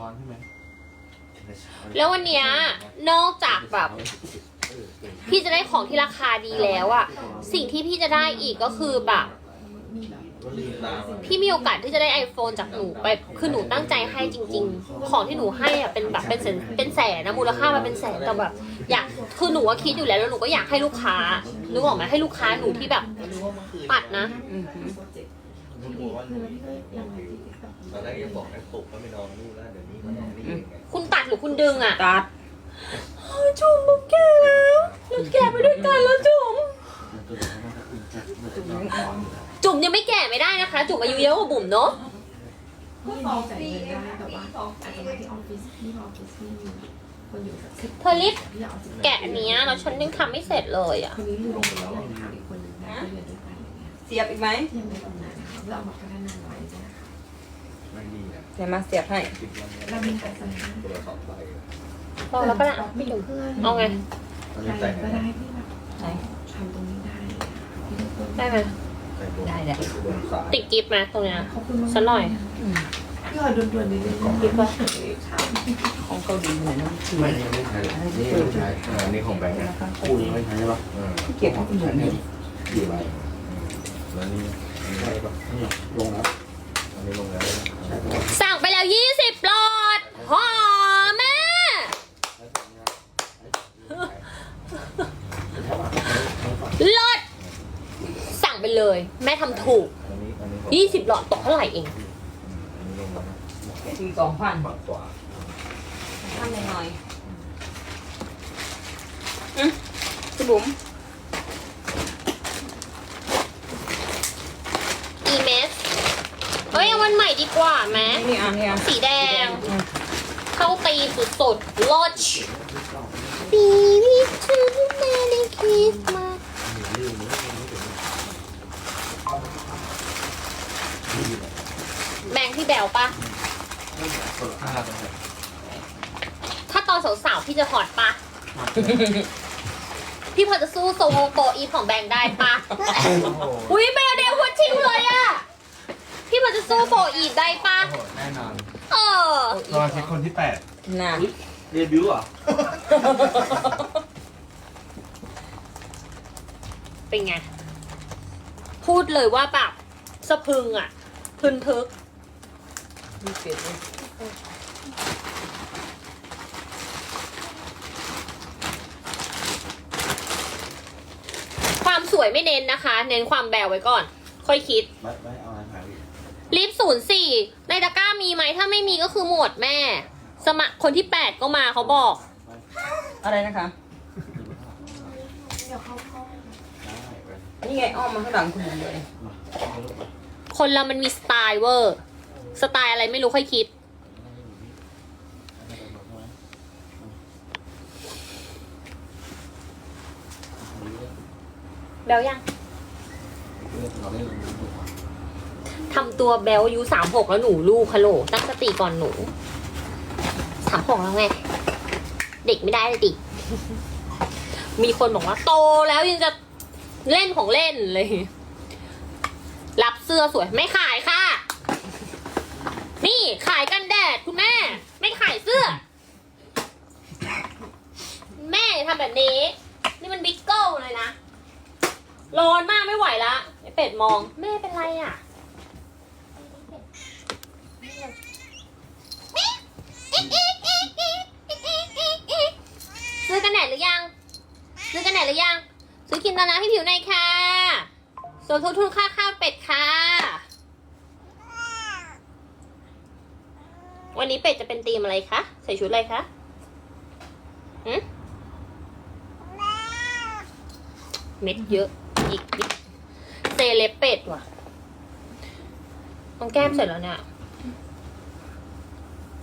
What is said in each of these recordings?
ร้อนใช่ไหมแล้ววันเนี้ยนอกจากแบบ พี่จะได้ของที่ราคาดีแล้วอะสิ่งที่พี่จะได้อีกก็คือแบบ พี่มีโอกาสที่จะได้ iPhone จากหนูไป คือหนูตั้งใจให้จริง ๆ ของที่หนูให้อะเป็นแบบเป็นแสนเป็นแสนนะมูลค่ามันเป็นแสนแต่แบบ อยากคือหนูว่าคิดอยู่แล้วแล้วหนูก็อยากให้ลูกค้านึกออกไหมให้ลูกค้าหนูที่แบบปัดนะ อืมฮึตอนแรกยังบอกให้ปลุกก็ไม่นอนนู่นแล้วเดี๋ยวนี้มานอนนี่เองไงคุณตัดหรือคุณดึงอะตัดจุ๋มบอกแก่แล้วเราแก่ไปด้วยกันแล้วจุ๋มจุ๋มยังไม่แก่ไม่ได้นะคะ จุ๋มอายุเยอะกว่าบุ๋มเนาะก็สองปีเองแต่ว่าอาจจะมาที่ออฟฟิศที่ออฟฟิศที่มีคนอยู่สักสิบเธอรีบที่ออฟฟิศแกะอันเนี้ยแล้วฉันยังทำไม่เสร็จเลยอะคนนี้ลืมไปแล้วยังถามอีกคนนึงนะที่เรียนด้วยกันอย่างเงี้ยเสียบอีกไหมที่ยังไม่ทำงานนะคะ เพื่อเอามาพัฒนาไว้ใช่ไหมคะไม่ดีอะเดี๋ยวมาเสียบให้ คิดว่าเรามีการสั่งงานตัวละสองใบลองแล้วก็ได้ไม่ถึงเพื่อนเอาไงอันใคนี้รใส่ก็ได้ที่แบบไหน ทำตรงนี้ได้ที่ทุกคนได้ไหมใส่ตัวได้แหละโดนสายติดกิฟต์ไหมตรงเนี้ย ขอบคุณมากสักหน่อย อืม พี่ออยด่วนๆนิดนึงกินก็เฉยค่ะของเกาหลีเหมือนน้ำชีไม่ยังไม่ใช้เลยนี่ไม่ใช้เออนี่ของแบงค์นะนะคะคู่นี้ไม่ใช่ปะเออเก็บให้คุณหนูนี่ กี่ใบแล้วนี่อันนี้ใช่ปะนี่ ลงแล้วอันนี้ลงแล้วนะสั่งไปแล้ว 20หลอดหอมแม่ลดสั่งไปเลย แม่ทำถูก อันนี้อันนี้20หลอดตกเท่าไหร่เอง อันนี้ลงแล้วนะสี่สองพันฝั่งขวาทำหน่อยๆอืมคุณบุ๋ม อีเมสเอ้ย เอาวันใหม่ดีกว่าแม่นี่อะนี่อะสีแดงอืมเข้าตีสุดๆลด Baby to the Merry Christmas แบงค์ที่แบวปะห้าตัวถ้าตอนสาวๆพี่จะหอดปะ พี่พอจะสู้โซโมโกอีฟของแบงค์ได้ปะ อุ้ยเบลเดลพูดชิงเลยอะพี่พอจะ สู้โฟอีฟได้ปะโอ้โหแน่นอนเออ รอเช็คคนที่แปดน่ะเดบิวต์เหรอเป็นไง พูดเลยว่าแบบสะพรึงอะพึนพึก มีเป็ดเลยความสวยไม่เน้นนะคะ เน้นความแบวไว้ก่อน ค่อยคิด ไม่ไม่เอาอะไรขายดิ ลิฟศูนย์สี่ในตะกร้ามีไหมถ้าไม่มีก็คือหมดแม่ สมัครคนที่แปดก็มาเขาบอก อะไรนะคะเดี๋ยวเขาเข้านี่ไงอ้อมมาข้างหลังคุณบุ๋มเลย คนเรามันมีสไตล์เวอร์สไตล์อะไรไม่รู้ค่อยคิดแบลยังเราเล่นลงทุน ทำตัวแบลอายุสามหกแล้วหนูลูกฮัลโหลตั้งสติก่อนหนูสามหกแล้วไง เด็กไม่ได้เลยดิ มีคนบอกว่า โตแล้วยังจะเล่นของเล่นเลย รับเสื้อสวยไม่ขายค่ะ นี่ขายกันแดดคุณแม่ ไม่ขายเสื้อ แม่ทำแบบนี้ นี่มันบิ๊กเกิลเลยนะร้อนมากไม่ไหวละไอเป็ดมอง แม่เป็นไรอะ ซื้อกันแดดหรือยัง ซื้อกันแดดหรือยัง ซื้อครีมตาน้ำให้ผิวหน่อยค่ะส่วนทุนทุนค่าข้าวเป็ดค่ะ วันนี้เป็ดจะเป็นธีมอะไรคะ ใส่ชุดอะไรคะหืมเม็ดเยอะ อีกอีกเซเลบเป็ดว่ะต้องแก้มเสร็จแล้วเนี่ย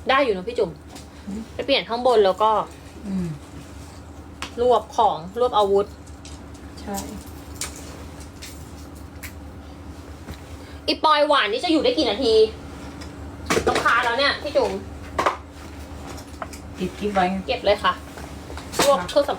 ได้อยู่นะพี่จุ๋มไปเปลี่ยนข้างบนแล้วก็ อืม รวบของรวบอาวุธ ใช่ อีปอยหวานนี่จะอยู่ได้กี่นาทีต้องคาญแล้วเนี่ยพี่จุ๋มติดกิ๊บไว้ไง เก็บเลยค่ะ รวบเครื่องสำ